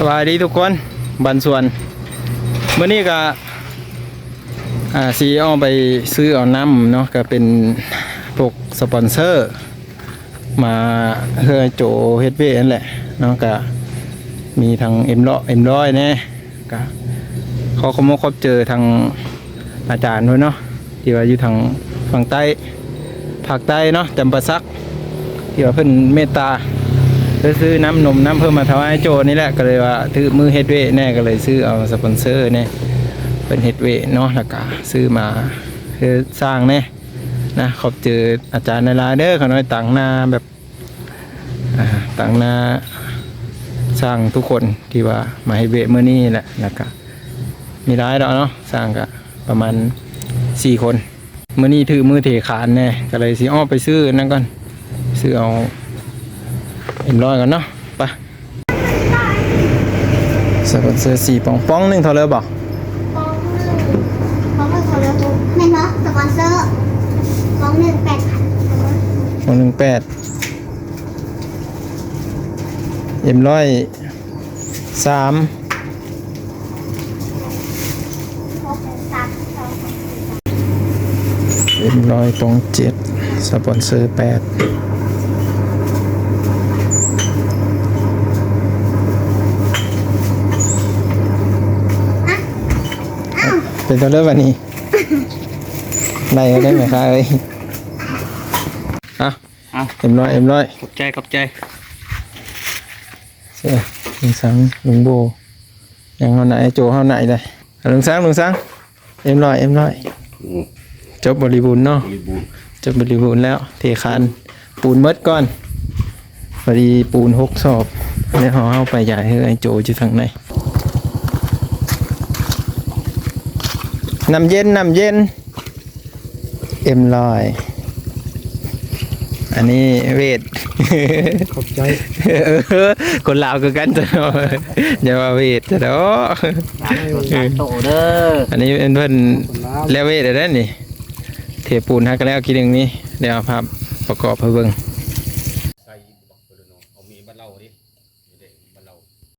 สวัสดีทุกคนบันส่วนเมื่อนี้ก็ซีเอไปซื้อเอาน้ำเนาะก็เป็นพวกสปอนเซอร์ มาเพื่อโจเฮดเวนั่นแหละเนาะก็มีทางเอ็มร้อยเอ็มร้อยเนี่ยก็เขาเขามาคบเจอทางอาจารย์ด้วยเนาะที่ว่าอยู่ทางฝั่งใต้ภาคใต้เนาะจำปาซักที่ว่าเพิ่นเมตตา ซื้อซื้อน้ำนมน้ำเพิ่มมาถวายโจนี่แหละก็เลยว่าถือมือเฮดเวแน่ก็เลยซื้อเอาสปอนเซอร์เนี่ยเป็นเฮดเวเนาะแล้วก็ซื้อมาคือสร้างเนี่ยนะขอบเจออาจารย์ในลาเด้อเขาน้อยต่างนาแบบต่างนาสร้างทุกคนที่ว่ามาเฮดเวเมื่อนี้แหละแล้วก็มีร้ายแล้วเนาะสร้างก็ประมาณสี่คนเมื่อนี้ถือมือเทขานแน่ก็เลยสิอ้อไปซื้อนั่นก่อนซื้อเอา เอ็มร้อยกันเนาะไปสปอนเซอร์สี่ปองปองหนึ่งเท่าเลยบอกฟองหนึ่งฟองหนึ่งโทรศัพท์แม่เนาะสปอนเซอร์ฟองหนึ่งแปดพันปองหนึ่งแปดเอ็มร้อยสามหกสามสองเอ็มร้อยตรงเจ็ดสปอนเซอร์แปด เป็นตัวเลือกวันนี้ได้ก็ได้ไหมคะเอ้ยอะเอาเอ็มร้อยเอ็มร้อยขอบใจขอบใจเสียลุงสังลุงโบยังเอาไหนโจเอาไหนเลยอะลุงสังลุงสังเอ็มร้อยเอ็มร้อยจบบริบูรณ์เนาะจบบริบูรณ์แล้ว เทคานปูนเมดก่อนพอดีปูนหกสอบแล้วเขาเอาไปใหญ่ให้ไอ้โจอยู่ทางใน น้ำเย็นน้ำเย็นเอ็มร้อย อันนี้เวทขอบใจเออคนลาวคือกันจ้ะเนาะอย่ามาเวทจ้ะเนาะสามตัวสามโตเด้ออันนี้เป็นเพื่อนแล้วเวทได้วนี่เทปูนฮักกันแล้วกินหนึ่งนี้เดี๋ยวเอาภาพประกอบให้เบิ่ง